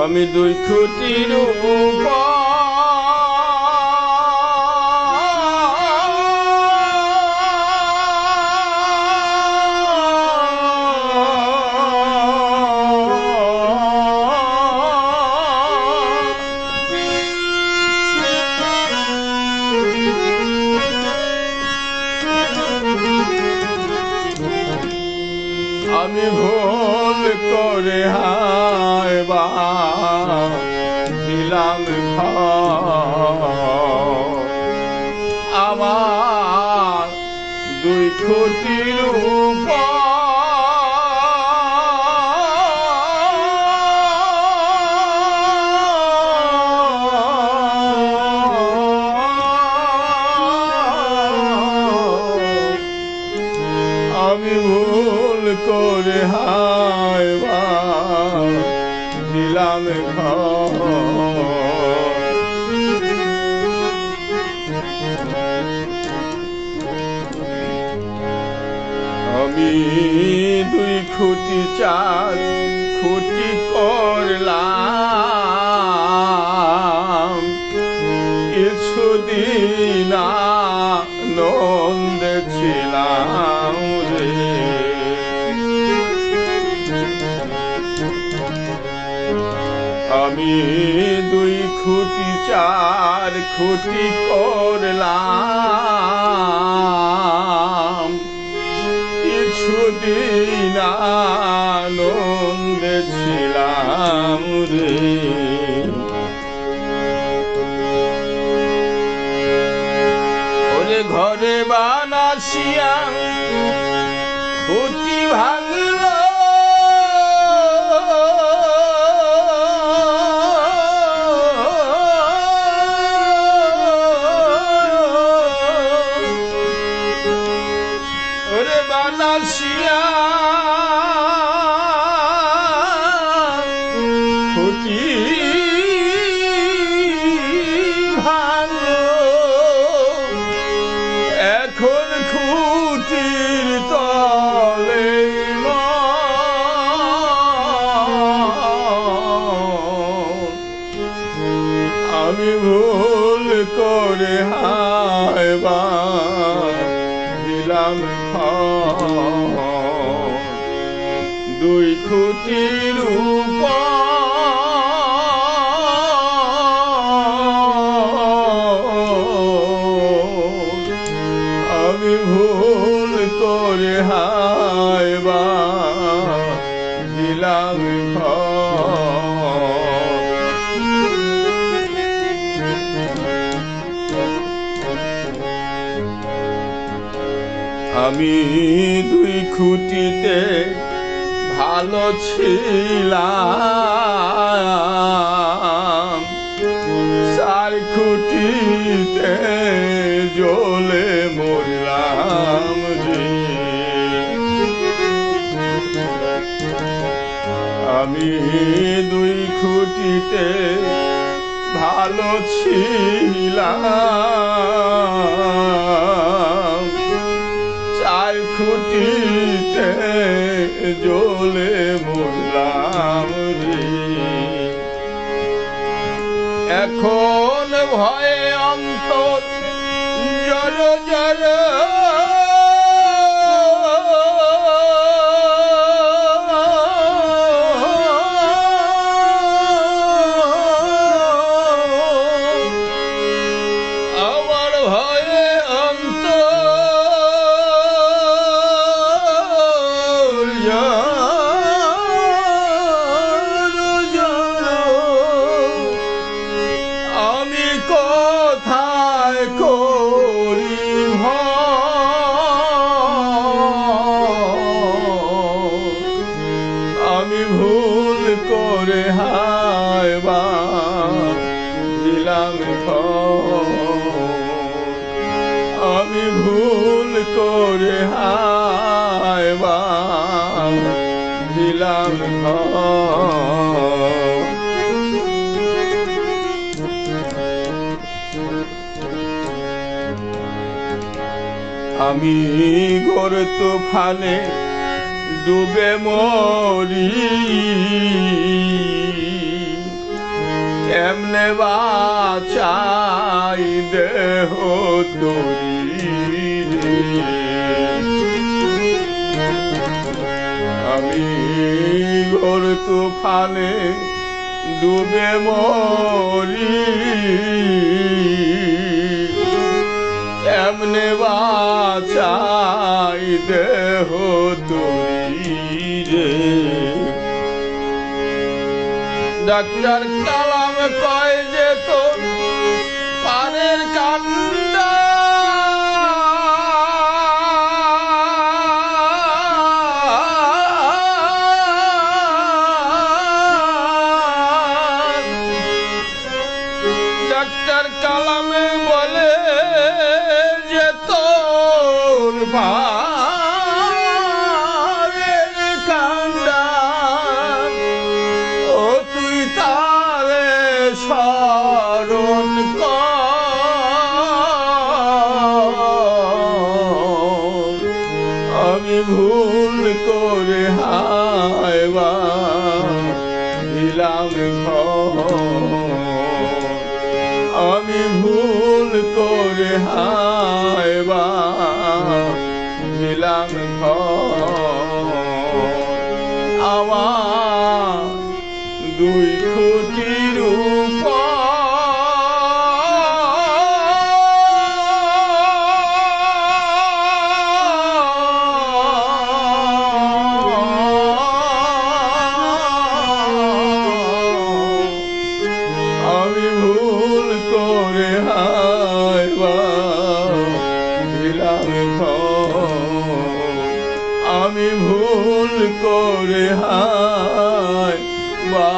আমি দুই খুঁটির আমি ভুল করে হায় দিলাম আমার দুই ক্ষতির উপর দুই খুঁটি চার খুঁটি করলাম। কিছুদিন নন্দ ছিলাম রে। আমি দুই খুঁটি চার খুঁটি করলাম। কিছুদিন আনন্দে ছিলাম রে। ঘরে বানাসিয়া দিলাম। দুই খুঁটির আমি ভুল করে হায় বা দিলাম আমি দুই খুঁটিতে ভালো ছিলাম। চার খুঁটিতে জ্বলে মরলাম রে আমি দুই খুঁটিতে ভালো ছিলাম। খুঁটিতে জ্বলে মরলাম এখন ভয়ে অন্তর জর জর করে হায় বা দিলাম আমি ভুল করে হায় বা দিলাম। আমি গোর তুফানে ডুবে মরি। কেমনে বাচাই দেহ তরি আমি ঘোর তুফানে ডুবে মরি। এমনে বাচাই দেহ তরি ডাক্তার কালাম কয় যে তোর পানের কান্ডা ডাক্তার কালামে বলে যে তোর স্মরণ আমি ভুল করে হাইবা দিলাম আমি ভুল করে হাইবা দিলাম আমার দুই খুঁটির আমি ভুল করে হায় বা।